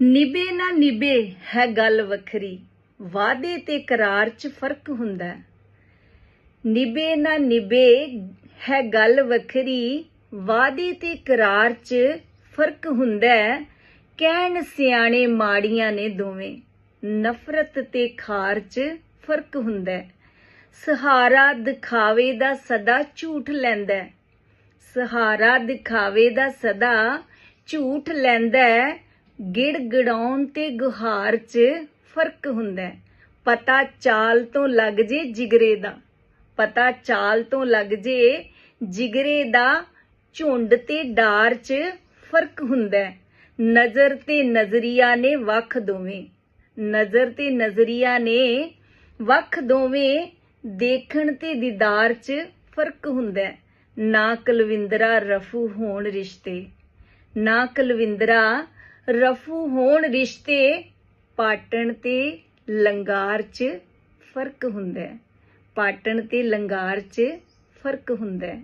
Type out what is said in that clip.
ਨਿਭੇ ਨਾ ਨਿਭੇ ਹੈ ਗੱਲ ਵੱਖਰੀ। ਵਾਅਦੇ ਤੇ ਕਰਾਰ 'ਚ ਫ਼ਰਕ ਹੁੰਦਾ ਨਿਭੇ ਨਾ ਨਿਭੇ ਹੈ ਗੱਲ ਵੱਖਰੀ, ਵਾਅਦੇ ਤੇ ਕਰਾਰ 'ਚ ਫ਼ਰਕ ਹੁੰਦਾ ਕਹਿਣ ਸਿਆਣੇ ਮਾੜੀਆਂ ਨੇ ਦੋਵੇਂ, ਨਫ਼ਰਤ ਤੇ ਖਾਰ 'ਚ ਫ਼ਰਕ ਹੁੰਦਾ ਸਹਾਰਾ ਦਿਖਾਵੇ ਦਾ ਸਦਾ ਝੂਠ ਲੈਂਦਾ ਸਹਾਰਾ ਦਿਖਾਵੇ ਦਾ ਸਦਾ ਝੂਠ ਲੈਂਦਾ ਹੈ। ਗਿੜ ਤੇ ਗੁਹਾਰ 'ਚ ਫ਼ਰਕ ਹੁੰਦਾ ਹੈ। ਪਤਾ ਚਾਲ ਤੋਂ ਲੱਗ ਜੇ ਜਿਗਰੇ ਦਾ ਪਤਾ ਚਾਲ ਤੋਂ ਲੱਗ ਜੇ ਜਿਗਰੇ ਦਾ ਝੁੰਡ ਤੇ ਡਾਰ 'ਚ ਫ਼ਰਕ ਹੁੰਦਾ ਹੈ। ਨਜ਼ਰ ਤੇ ਨਜ਼ਰੀਆ ਨੇ ਵੱਖ ਦੋਵੇਂ ਨਜ਼ਰ ਤੇ ਨਜ਼ਰੀਆ ਨੇ ਵੱਖ ਦੋਵੇਂ ਦੇਖਣ ਤੇ ਦੀਦਾਰ 'ਚ ਫ਼ਰਕ ਹੁੰਦਾ ਹੈ। ਨਾ ਕੁਲਵਿੰਦਰਾ ਰਫੂ ਹੋਣ ਰਿਸ਼ਤੇ ਨਾ ਕੁਲਵਿੰਦਰਾ ਰਫੂ ਹੋਣ ਰਿਸ਼ਤੇ ਪਾਟਣ ਤੇ ਲੰਗਾਰ 'ਚ ਫ਼ਰਕ ਹੁੰਦਾ ਹੈ। ਪਾਟਣ ਤੇ ਲੰਗਾਰ 'ਚ ਫ਼ਰਕ ਹੁੰਦਾ ਹੈ।